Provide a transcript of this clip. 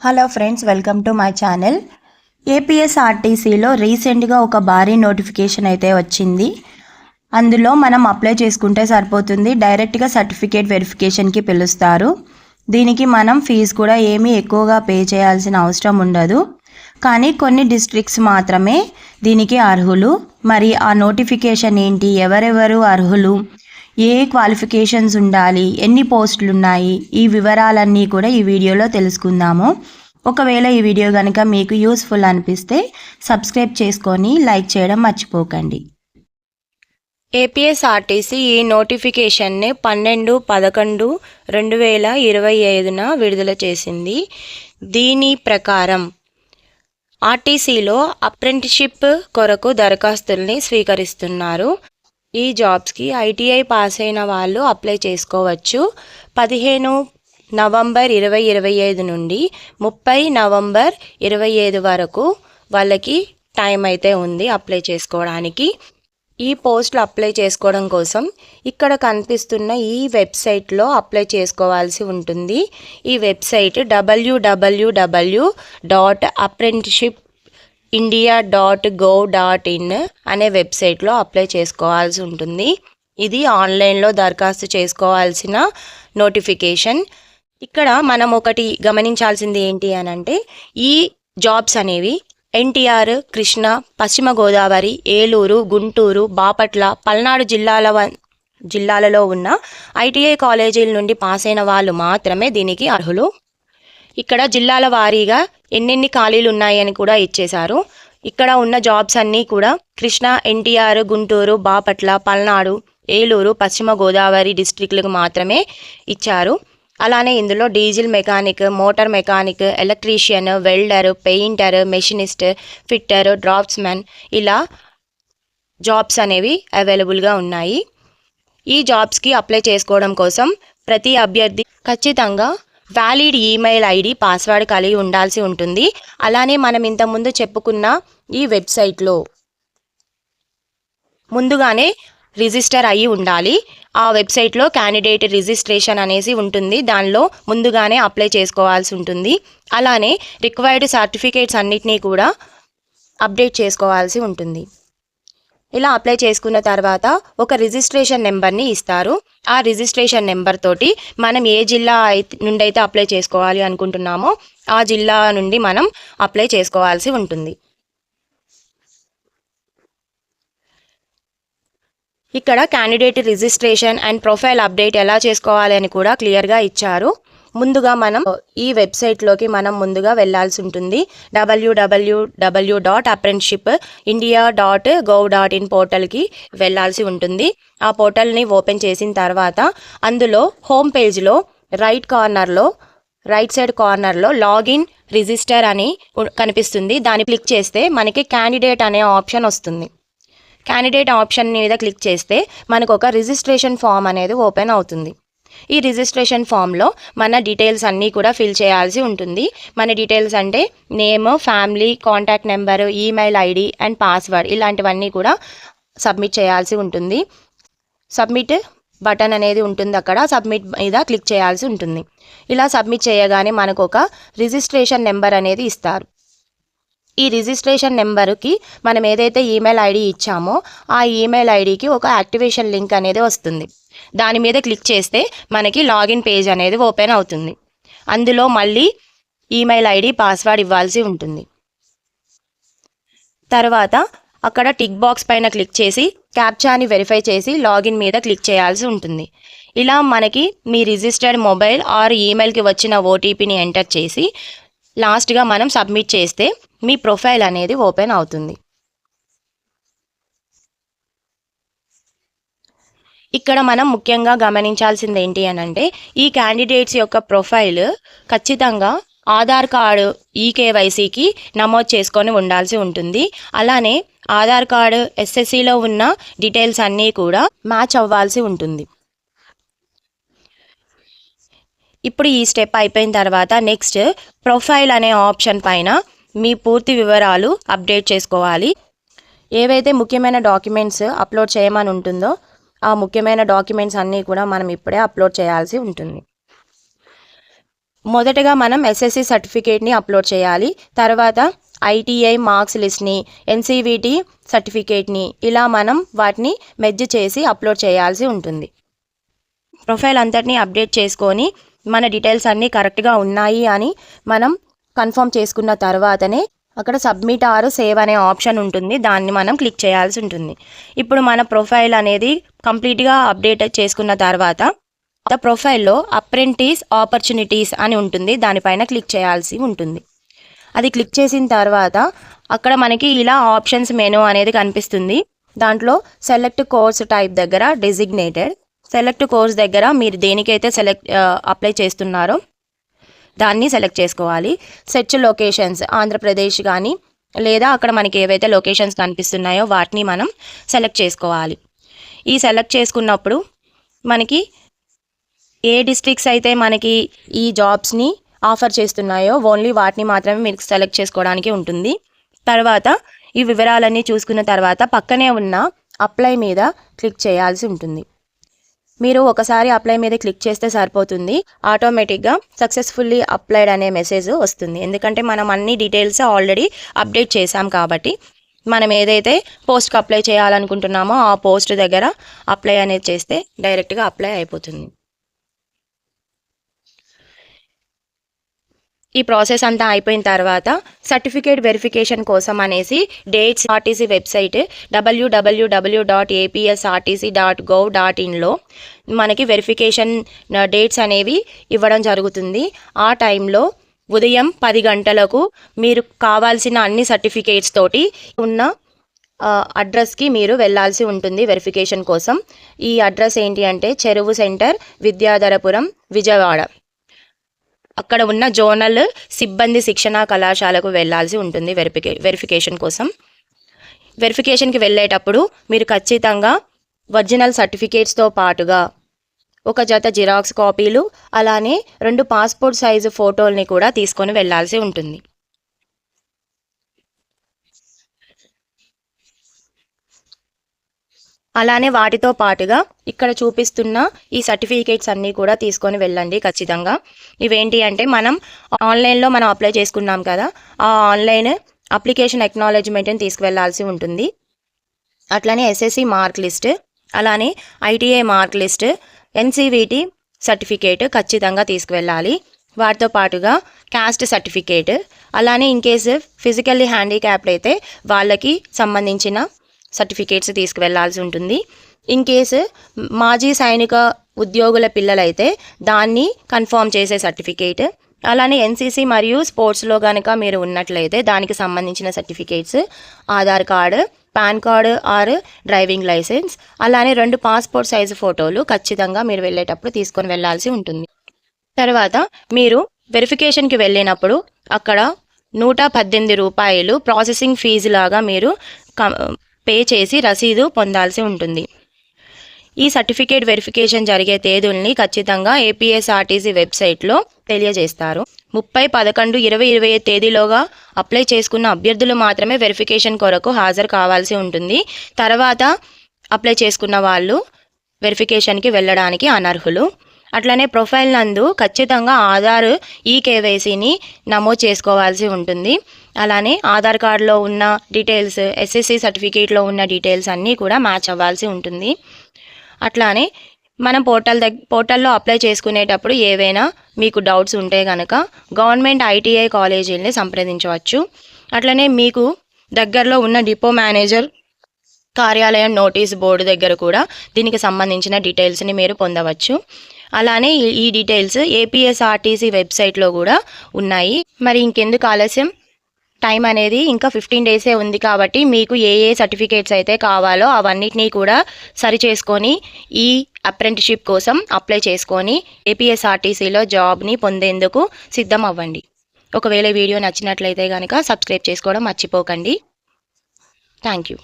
Hello friends welcome to my channel ఏపీఎస్ఆర్టీసీలో రీసెంట్గా ఒక భారీ నోటిఫికేషన్ అయితే వచ్చింది. అందులో మనం అప్లై చేసుకుంటే సరిపోతుంది. డైరెక్ట్గా సర్టిఫికేట్ వెరిఫికేషన్కి పిలుస్తారు. దీనికి మనం ఫీజు కూడా ఏమీ ఎక్కువగా పే చేయాల్సిన అవసరం ఉండదు. కానీ కొన్ని డిస్ట్రిక్ట్స్ మాత్రమే దీనికి అర్హులు. మరి ఆ నోటిఫికేషన్ ఏంటి? ఎవరెవరు అర్హులు? ఏ క్వాలిఫికేషన్స్ ఉండాలి ఎన్ని పోస్టులు ఉన్నాయి ఈ వివరాలన్నీ కూడా ఈ వీడియోలో తెలుసుకుందాము. ఒకవేళ ఈ వీడియో కనుక మీకు యూస్ఫుల్ అనిపిస్తే సబ్స్క్రైబ్ చేసుకొని లైక్ చేయడం మర్చిపోకండి. ఏపీఎస్ఆర్టీసీ ఈ నోటిఫికేషన్ని పన్నెండు పదకొండు రెండు వేల ఇరవై ఐదున విడుదల చేసింది. దీని ప్రకారం ఆర్టీసీలో అప్రెంటిషిప్ కొరకు దరఖాస్తుల్ని స్వీకరిస్తున్నారు. ఈ జాబ్స్కి ఐటీఐ పాస్ అయిన వాళ్ళు అప్లై చేసుకోవచ్చు. పదిహేను నవంబర్ ఇరవై ఇరవై ఐదు నుండి ముప్పై నవంబర్ ఇరవై ఐదు వరకు వాళ్ళకి టైం అయితే ఉంది అప్లై చేసుకోవడానికి. ఈ పోస్ట్లు అప్లై చేసుకోవడం కోసం ఇక్కడ కనిపిస్తున్న ఈ వెబ్సైట్లో అప్లై చేసుకోవాల్సి ఉంటుంది. ఈ website WWW dot apprenticeship India dot gov dot in అనే వెబ్సైట్లో అప్లై చేసుకోవాల్సి ఉంటుంది. ఇది ఆన్లైన్లో దరఖాస్తు చేసుకోవాల్సిన నోటిఫికేషన్. ఇక్కడ మనం ఒకటి గమనించాల్సింది ఏంటి అని అంటే ఈ జాబ్స్ అనేవి ఎన్టీఆర్ కృష్ణ పశ్చిమ గోదావరి ఏలూరు గుంటూరు బాపట్ల పల్నాడు జిల్లాల జిల్లాలలో ఉన్న ఐటీఐ కాలేజీల నుండి పాస్ అయిన వాళ్ళు మాత్రమే దీనికి అర్హులు. ఇక్కడ జిల్లాల వారీగా ఎన్నెన్ని ఖాళీలు ఉన్నాయని కూడా ఇచ్చేశారు. ఇక్కడ ఉన్న జాబ్స్ అన్నీ కూడా కృష్ణ ఎన్టీఆర్ గుంటూరు బాపట్ల పల్నాడు ఏలూరు పశ్చిమ గోదావరి డిస్టిక్లకు మాత్రమే ఇచ్చారు. అలానే ఇందులో diesel mechanic motor mechanic electrician welder painter machinist fitter draughtsmen ఇలా జాబ్స్ అనేవి అవైలబుల్గా ఉన్నాయి. ఈ జాబ్స్కి అప్లై చేసుకోవడం కోసం ప్రతి అభ్యర్థి ఖచ్చితంగా వ్యాలిడ్ ఈమెయిల్ ఐడి పాస్వర్డ్ కలిగి ఉండాల్సి ఉంటుంది. అలానే మనం ఇంతకుముందు చెప్పుకున్న ఈ వెబ్సైట్లో ముందుగానే రిజిస్టర్ అయ్యి ఉండాలి. ఆ వెబ్సైట్లో క్యాండిడేట్ రిజిస్ట్రేషన్ అనేసి ఉంటుంది. దానిలో ముందుగానే అప్లై చేసుకోవాల్సి ఉంటుంది. అలానే రిక్వైర్డ్ సర్టిఫికేట్స్ అన్నిటినీ కూడా అప్డేట్ చేసుకోవాల్సి ఉంటుంది. ఇలా అప్లై చేసుకున్న తర్వాత ఒక రిజిస్ట్రేషన్ నెంబర్ని ఇస్తారు. ఆ రిజిస్ట్రేషన్ నెంబర్ తోటి మనం ఏ జిల్లా అయితే నుండి అయితే అప్లై చేసుకోవాలి అనుకుంటున్నామో ఆ జిల్లా నుండి మనం అప్లై చేసుకోవాల్సి ఉంటుంది. ఇక్కడ candidate registration and profile update ఎలా చేసుకోవాలి అని కూడా క్లియర్గా ఇచ్చారు. ముందుగా మనం ఈ వెబ్సైట్లోకి మనం ముందుగా వెళ్ళాల్సి ఉంటుంది. WWW dot apprenticeship India dot gov dot in పోర్టల్కి వెళ్ళాల్సి ఉంటుంది. ఆ పోర్టల్ని ఓపెన్ చేసిన తర్వాత అందులో హోమ్ పేజ్లో రైట్ కార్నర్లో రైట్ సైడ్ కార్నర్లో లాగిన్ రిజిస్టర్ అని కనిపిస్తుంది. దాన్ని క్లిక్ చేస్తే మనకి క్యాండిడేట్ అనే ఆప్షన్ వస్తుంది. క్యాండిడేట్ ఆప్షన్ మీద క్లిక్ చేస్తే మనకు ఒక రిజిస్ట్రేషన్ ఫామ్ అనేది ఓపెన్ అవుతుంది. ఈ రిజిస్ట్రేషన్ ఫామ్లో మన డీటెయిల్స్ అన్నీ కూడా ఫిల్ చేయాల్సి ఉంటుంది. మన డీటెయిల్స్ అంటే name family contact number email ID and password ఇలాంటివన్నీ కూడా సబ్మిట్ చేయాల్సి ఉంటుంది. సబ్మిట్ బటన్ అనేది ఉంటుంది అక్కడ. సబ్మిట్ మీద క్లిక్ చేయాల్సి ఉంటుంది. ఇలా సబ్మిట్ చేయగానే మనకు ఒక రిజిస్ట్రేషన్ నెంబర్ అనేది ఇస్తారు. ఈ రిజిస్ట్రేషన్ నెంబర్కి మనం ఏదైతే ఈమెయిల్ ఐడి ఇచ్చామో ఆ ఈమెయిల్ ఐడికి ఒక యాక్టివేషన్ లింక్ అనేది వస్తుంది. దాని మీద క్లిక్ చేస్తే మనకి లాగిన్ పేజ్ అనేది ఓపెన్ అవుతుంది. అందులో మళ్ళీ ఈమెయిల్ ఐడి పాస్వర్డ్ ఇవ్వాల్సి ఉంటుంది. తర్వాత అక్కడ టిక్ బాక్స్ పైన క్లిక్ చేసి క్యాప్చాని వెరిఫై చేసి లాగిన్ మీద క్లిక్ చేయాల్సి ఉంటుంది. ఇలా మనకి మీ రిజిస్టర్డ్ మొబైల్ ఆర్ ఈమెయిల్కి వచ్చిన ఓటీపీని ఎంటర్ చేసి లాస్ట్గా మనం సబ్మిట్ చేస్తే మీ ప్రొఫైల్ అనేది ఓపెన్ అవుతుంది. ఇక్కడ మనం ముఖ్యంగా గమనించాల్సింది ఏంటి అని అంటే ఈ క్యాండిడేట్స్ యొక్క ప్రొఫైల్ ఖచ్చితంగా ఆధార్ కార్డు ఈ కేవైసీకి నమోదు చేసుకొని ఉండాల్సి ఉంటుంది. అలానే ఆధార్ కార్డు ఎస్ఎస్సిలో ఉన్న డీటెయిల్స్ అన్నీ కూడా మ్యాచ్ అవ్వాల్సి ఉంటుంది. ఇప్పుడు ఈ స్టెప్ అయిపోయిన తర్వాత నెక్స్ట్ ప్రొఫైల్ అనే ఆప్షన్ పైన మీ పూర్తి వివరాలు అప్డేట్ చేసుకోవాలి. ఏవైతే ముఖ్యమైన డాక్యుమెంట్స్ అప్లోడ్ చేయమని ఉంటుందో ఆ ముఖ్యమైన డాక్యుమెంట్స్ అన్నీ కూడా మనం ఇప్పుడే అప్లోడ్ చేయాల్సి ఉంటుంది. మొదటగా మనం ఎస్ఎస్సి సర్టిఫికేట్ని అప్లోడ్ చేయాలి. తర్వాత ఐటీఐ మార్క్స్ లిస్ట్ని ఎన్సీవిటీ సర్టిఫికేట్ని ఇలా మనం వాటిని మెర్జ్ చేసి అప్లోడ్ చేయాల్సి ఉంటుంది. ప్రొఫైల్ అంతటిని అప్డేట్ చేసుకొని మన డీటెయిల్స్ అన్నీ కరెక్ట్గా ఉన్నాయి అని మనం కన్ఫర్మ్ చేసుకున్న తర్వాతనే అక్కడ సబ్మిట్ ఆర్ సేవ్ అనే ఆప్షన్ ఉంటుంది. దాన్ని మనం క్లిక్ చేయాల్సి ఉంటుంది. ఇప్పుడు మన ప్రొఫైల్ అనేది కంప్లీట్గా అప్డేట్ చేసుకున్న తర్వాత ఆ ప్రొఫైల్లో అప్రెంటిస్ ఆపర్చునిటీస్ అని ఉంటుంది. దానిపైన క్లిక్ చేయాల్సి ఉంటుంది. అది క్లిక్ చేసిన తర్వాత అక్కడ మనకి ఇలా ఆప్షన్స్ మెనూ అనేది కనిపిస్తుంది. దాంట్లో సెలెక్ట్ కోర్స్ టైప్ దగ్గర డెసిగ్నేటెడ్ సెలెక్ట్ కోర్స్ దగ్గర మీరు దేనికైతే సెలెక్ట్ అప్లై చేస్తున్నారో దాన్ని సెలెక్ట్ చేసుకోవాలి. సెర్చ్ లొకేషన్స్ ఆంధ్రప్రదేశ్ కానీ లేదా అక్కడ మనకి ఏవైతే లొకేషన్స్ కనిపిస్తున్నాయో వాటిని మనం సెలెక్ట్ చేసుకోవాలి. ఈ సెలెక్ట్ చేసుకున్నప్పుడు మనకి ఏ డిస్ట్రిక్ట్స్ అయితే మనకి ఈ జాబ్స్ని ఆఫర్ చేస్తున్నాయో ఓన్లీ వాటిని మాత్రమే మీరు సెలెక్ట్ చేసుకోవడానికి ఉంటుంది. తర్వాత ఈ వివరాలన్నీ చూసుకున్న తర్వాత పక్కనే ఉన్న అప్లై మీద క్లిక్ చేయాల్సి ఉంటుంది. మీరు ఒకసారి అప్లై మీద క్లిక్ చేస్తే సరిపోతుంది. ఆటోమేటిక్గా సక్సెస్ఫుల్లీ అప్లైడ్ అనే మెసేజ్ వస్తుంది. ఎందుకంటే మనం అన్ని డీటెయిల్స్ ఆల్రెడీ అప్డేట్ చేసాం కాబట్టి మనం ఏదైతే పోస్ట్కి అప్లై చేయాలనుకుంటున్నామో ఆ పోస్ట్ దగ్గర అప్లై అనేది చేస్తే డైరెక్ట్గా అప్లై అయిపోతుంది. ఈ ప్రాసెస్ అంతా అయిపోయిన తర్వాత సర్టిఫికేట్ వెరిఫికేషన్ కోసం అనేసి dates RTC website WWW dot APSRTC dot gov dot ఇన్లో మనకి వెరిఫికేషన్ డేట్స్ అనేవి ఇవ్వడం జరుగుతుంది. ఆ టైంలో ఉదయం పది గంటలకు మీరు కావాల్సిన అన్ని సర్టిఫికేట్స్ తోటి ఉన్న అడ్రస్కి మీరు వెళ్ళాల్సి ఉంటుంది వెరిఫికేషన్ కోసం. ఈ అడ్రస్ ఏంటి అంటే చెరువు సెంటర్ విద్యాధరపురం విజయవాడ. అక్కడ ఉన్న జోనల్ సిబ్బంది శిక్షణా కళాశాలకు వెళ్ళాల్సి ఉంటుంది వెరిఫికే వెరిఫికేషన్ కోసం. వెరిఫికేషన్కి వెళ్ళేటప్పుడు మీరు ఖచ్చితంగా ఒరిజినల్ సర్టిఫికేట్స్తో పాటుగా ఒక జత జిరాక్స్ కాపీలు అలానే రెండు పాస్పోర్ట్ సైజు ఫోటోల్ని కూడా తీసుకొని వెళ్ళాల్సి ఉంటుంది. అలానే వాటితో పాటుగా ఇక్కడ చూపిస్తున్న ఈ సర్టిఫికేట్స్ అన్నీ కూడా తీసుకొని వెళ్ళండి ఖచ్చితంగా. ఇవేంటి అంటే మనం ఆన్లైన్లో మనం అప్లై చేసుకున్నాం కదా ఆ ఆన్లైన్ అప్లికేషన్ ఎక్నాలజ్మెంట్ని తీసుకువెళ్ళాల్సి ఉంటుంది. అట్లానే ఎస్ఎస్సి మార్క్ లిస్ట్ అలానే ITI mark list NCVT certificate ఖచ్చితంగా తీసుకువెళ్ళాలి. వాటితో పాటుగా క్యాస్ట్ సర్టిఫికేట్ అలానే ఇన్ కేసు ఫిజికల్లీ హ్యాండిక్యాప్డ్ అయితే వాళ్ళకి సంబంధించిన సర్టిఫికేట్స్ తీసుకువెళ్ళాల్సి ఉంటుంది. ఇన్ కేసు మాజీ సైనిక ఉద్యోగుల పిల్లలైతే దాన్ని కన్ఫర్మ్ చేసే సర్టిఫికేట్ అలానే ఎన్సీసీ మరియు స్పోర్ట్స్లో కనుక మీరు ఉన్నట్లయితే దానికి సంబంధించిన certificates Aadhaar card PAN card or driving licence అలానే రెండు పాస్పోర్ట్ సైజు ఫోటోలు ఖచ్చితంగా మీరు వెళ్ళేటప్పుడు తీసుకొని వెళ్ళాల్సి ఉంటుంది. తర్వాత మీరు వెరిఫికేషన్కి వెళ్ళినప్పుడు అక్కడ నూట పద్దెనిమిది రూపాయలు ప్రాసెసింగ్ ఫీజు లాగా మీరు పే చేసి రసీదు పొందాల్సి ఉంటుంది. ఈ సర్టిఫికేట్ వెరిఫికేషన్ జరిగే తేదీల్ని ఖచ్చితంగా ఏపీఎస్ఆర్టీసీ వెబ్సైట్లో తెలియజేస్తారు. ముప్పై పదకొండు ఇరవై ఇరవై ఐదు తేదీలోగా అప్లై చేసుకున్న అభ్యర్థులు మాత్రమే వెరిఫికేషన్ కొరకు హాజరు కావాల్సి ఉంటుంది. తర్వాత అప్లై చేసుకున్న వాళ్ళు వెరిఫికేషన్కి వెళ్ళడానికి అనర్హులు. అట్లనే ప్రొఫైల్ నందు ఖచ్చితంగా ఆధార్ ఈ కేవైసీని నమోదు చేసుకోవాల్సి ఉంటుంది. అలానే ఆధార్ కార్డులో ఉన్న డీటెయిల్స్ ఎస్ఎస్సి సర్టిఫికేట్లో ఉన్న డీటెయిల్స్ అన్నీ కూడా మ్యాచ్ అవ్వాల్సి ఉంటుంది. అట్లానే మనం పోర్టల్ దగ్గ పోర్టల్లో అప్లై చేసుకునేటప్పుడు ఏవైనా మీకు డౌట్స్ ఉంటే కనుక గవర్నమెంట్ ఐటీఐ కాలేజీలని సంప్రదించవచ్చు. అట్లనే మీకు దగ్గరలో ఉన్న డిపో మేనేజర్ కార్యాలయం నోటీస్ బోర్డు దగ్గర కూడా దీనికి సంబంధించిన డీటెయిల్స్ని మీరు పొందవచ్చు. అలానే ఈ- ఈ డీటెయిల్స్ ఏపీఎస్ఆర్టీసీ వెబ్సైట్లో కూడా ఉన్నాయి. మరి ఇంకెందుకు ఆలస్యం? టైం అనేది ఇంకా ఫిఫ్టీన్ డేసే ఉంది కాబట్టి మీకు ఏ ఏ సర్టిఫికేట్స్ అయితే కావాలో అవన్నిటినీ కూడా సరి చేసుకొని ఈ అప్రెంటిషిప్ కోసం అప్లై చేసుకొని ఏపీఎస్ఆర్టీసీలో జాబ్ని పొందేందుకు సిద్ధం అవ్వండి ఒకవేళ వీడియో నచ్చినట్లయితే కనుక సబ్స్క్రైబ్ చేసుకోవడం మర్చిపోకండి. Thank you